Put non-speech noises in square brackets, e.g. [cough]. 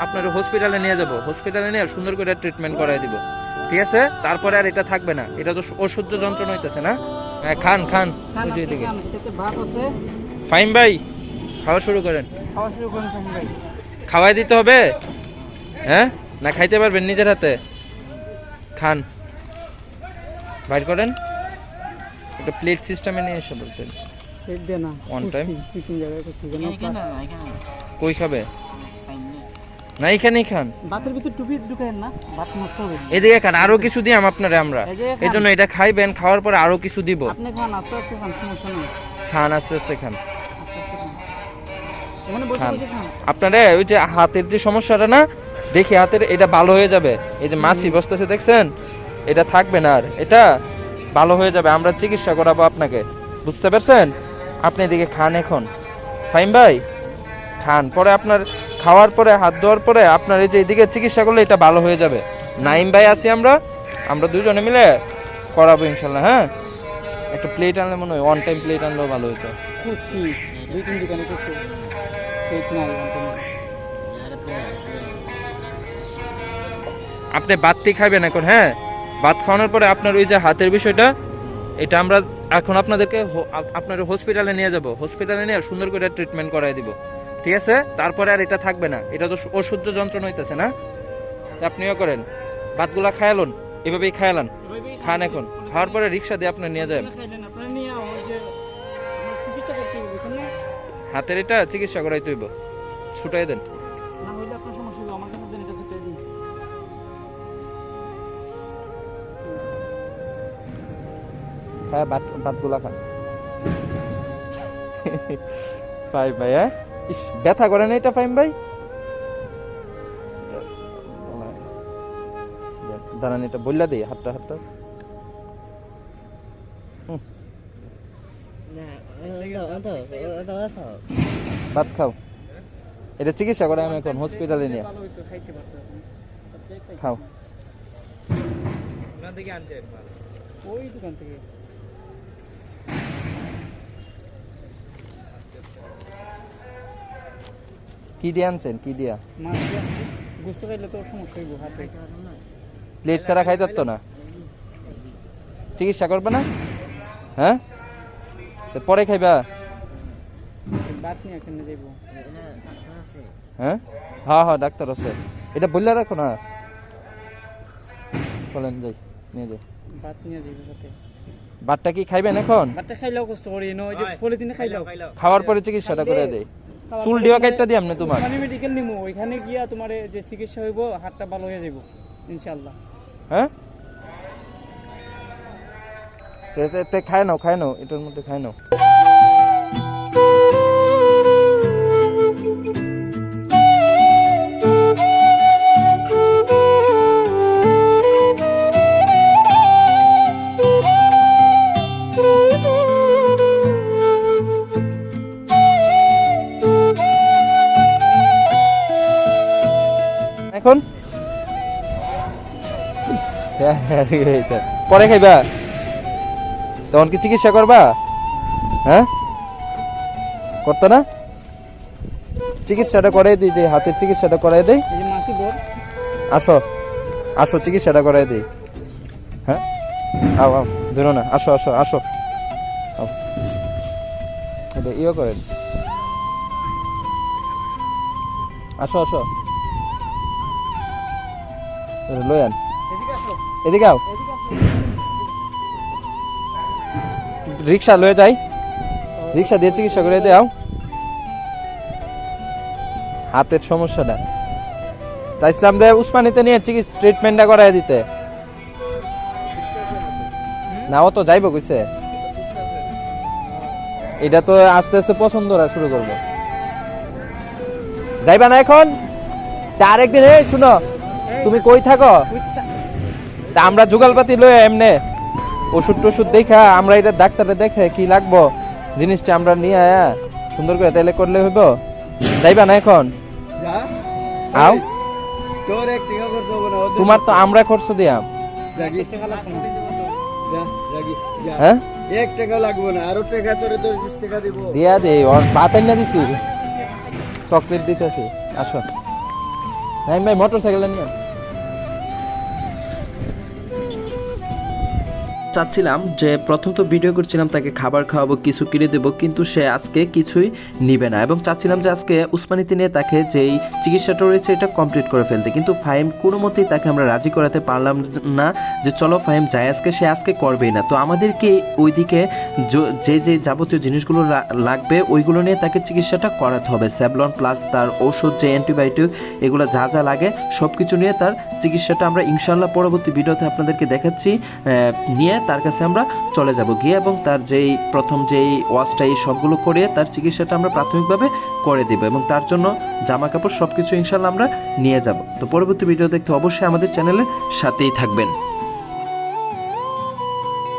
আপনার হসপিটালে নিয়ে যাব। হসপিটালে নিয়ে সুন্দর করে ট্রিটমেন্ট করাই দিব। ঠিক আছে? তারপরে আর এটা থাকবে না। এটা তো অসহ্য যন্ত্রণা হইতেছে না? হ্যাঁ, খান খান। ফাইম ভাই খাওয়া শুরু করেন। খাওয়া শুরু করুন ফাহিম ভাই। খাওয়াই দিতে হবে? হ্যাঁ? না খাইতে পারবেন নিজের হাতে? খান। বাইর করেন। একটা প্লেট সিস্টেমে নিয়ে এসে বলতেন। পেট দে না। One না এখানেই খান। ভাতের ভিতর টুপি না ভাত নষ্ট হবে এদিকে খান আরও কিছু দিই আপনারে আমরা। এই জন্য এটা খাইবেন খাওয়ার পরে আরও কিছু দিব। আপনি খান আস্তে আস্তে খান সমস্যা নেই। খান আস্তে আস্তে খান। আপনারে ওই যে হাতের যে সমস্যাটা না দেখি হাতের এটা ভালো হয়ে যাবে। এই যে মাছি বসতেছে দেখছেন? এটা থাকবে না আর। এটা ভালো হয়ে যাবে আমরা চিকিৎসা করাবো আপনাকে। বুঝতে পারছেন? আপনি এদিকে খান এখন। ফাইম ভাই খান। পরে আপনার খাওয়ার পরে হাত ধোয়ার পরে আপনার এই যে এদিকে চিকিৎসা করলে এটা ভালো হয়ে যাবে। নাইম ভাই আছি আমরা। আমরা দুজনে মিলে করাবো ইনশাল্লাহ হ্যাঁ? একটা প্লেট আনলে মনে হয় ওয়ান টাইম প্লেট আনলেও ভালো হতো দুই তিন দোকানে নাই আপনি ভাতটি খাবেন এখন হ্যাঁ? ভাত খাওয়ানোর পরে আপনার ওই যে হাতের বিষয়টা এটা আমরা এখন আপনাদেরকে আপনার হসপিটালে নিয়ে যাব। হসপিটালে নিয়ে সুন্দর করে ট্রিটমেন্ট করাই দিব। ঠিক আছে? তারপরে আর এটা থাকবে না। এটা তো অসহ্য যন্ত্রণা হইতেছে না? আপনিও করেন। ভাতগুলা খায়ালুন এভাবেই খায়ালান খান এখন। খাওয়ার পরে রিক্সা দিয়ে আপনি নিয়ে যাবেন? হাতের এটা চিকিৎসা করাই তৈব ছুটাই দেন। খায় ভাত ভাতগুলা খান। [laughs] ভাই ভাই হ্যাঁ? ইস, ব্যথা করে না এটা ফাইম ভাই? দাঁড়ান, এটা বললা দিই, হাতটা হাতটা। ভাত খাও। এটা চিকিৎসা করে আমি এখন হসপিটালে নিয়ে। খাও। ওই দোকান থেকে। কি দিয়ে আনছেন? কি দিয়া? মাছ দিয়ে আনছি। গোস্ত খাইলে তো সমস্যা হইব হাতে। প্লেট ছাড়া খাইতে পারতো না? চিকিৎসা করবে না? হ্যাঁ? তো পরে খাইবা? নিয়ে যাইব? হ্যাঁ? হ্যাঁ হ্যাঁ ডাক্তার আছে। এটা বললে রাখো না? চলেন যাই নিয়ে যাই। দাঁত নিয়ে যাইব সাথে। বাটটা কি খাইবেন এখন? খাইলেও কষ্ট করি খাইলেও। খাওয়ার পরে চিকিৎসাটা করে দেই। খাওয়ার চুল ডিওয়া কাটটা দিই আপনি তোমার? আমি মেডিকেল নিমু ওইখানে গিয়া তোমার যে চিকিৎসা হইব হাতটা ভালো হয়ে যাইব ইনশাআল্লাহ। হ্যাঁ? তে- তে- তে খায় নাও খায় নাও এটার মধ্যে খায় নাও। এখন। পরে খাইবা। তখন কি চিকিৎসা করবা? হ্যাঁ? করতো না? চিকিৎসাটা করাই দিই যে হাতের চিকিৎসাটা করাই দেই। আসো। আসো চিকিৎসাটা করাই দিই। হ্যাঁ? আও আও ধরো না। আসো আসো আসো। ইয়ে করেন। আসো আসো। লই আন। এদিকে আও। রিক্সা লয়ে যাই। রিক্সা দিয়ে চিকিৎসা করে দাও হাতের সমস্যাটা। চাইছিলাম যে উসমানিতে নিয়ে চিকিৎসা ট্রিটমেন্টটা করাই দিতে। না ও তো যাইব কইছে। এটা তো আস্তে আস্তে পছন্দ করা শুরু করব। যাইবা না এখন? তা আরেকদিন এই শুনো। তুমি কই থাকো? তা আমরা যুগালপাতি লয়ে এমনে ওষুধ টষুধ দেখা আমরা এটা ডাক্তারে দেখে কি লাগবো? জিনিসটা আমরা নিয়ে আয়া সুন্দর করে তাইলে করলে হইব? যাইবা না এখন? আও। তোর এক টাকা খরচ হবে না তোমার তো আমরা খরচ দিয়াম না হ্যাঁ? এক টাকা লাগবে না আরও টাকা তোরে বিশ টাকা দিব। দিয়া দে ওর ভাত এনে দিছি। চকলেট দিতেছি। আসো। নাইম ভাই মোটর সাইকেলটা নিয়ে চাচ্ছিলাম যে প্রথম তো ভিডিও করছিলাম, তাকে খাবার খাওয়াবো, কিছু কিনে দেবো, কিন্তু সে আজকে কিছুই নিবে না। এবং চাচ্ছিলাম যে আজকে উসমানিতে নিয়ে তাকে যেই চিকিৎসাটা রয়েছে, এটা কমপ্লিট করে ফেলতে। কিন্তু ফাহিম কোনো মতেই তাকে আমরা রাজি করাতে পারলাম না যে, চলো ফাহিম যাই, আজকে সে আজকে করবেই না। তো আমাদেরকে ওইদিকে য- যে যে যাবতীয় জিনিসগুলো লাগবে, ওইগুলো নিয়ে তাকে চিকিৎসাটা করাতে হবে। স্যাবলন প্লাস তার ওষুধ, যে অ্যান্টিবায়োটিক, এগুলো যা যা লাগে সব কিছু নিয়ে তার চিকিৎসাটা আমরা ইনশাল্লাহ পরবর্তী ভিডিওতে আপনাদেরকে দেখাচ্ছি। নিয়ে তার কাছে আমরা চলে যাব গিয়ে এবং তার যেই, প্রথম যেই ওয়াশটা এই সবগুলো করে তার চিকিৎসাটা আমরা প্রাথমিকভাবে করে দেব এবং তার জন্য জামা কাপড় সব কিছু ইনশাল্লাহ আমরা নিয়ে যাব। তো পরবর্তী ভিডিও দেখতে অবশ্যই আমাদের চ্যানেলের সাথেই থাকবেন।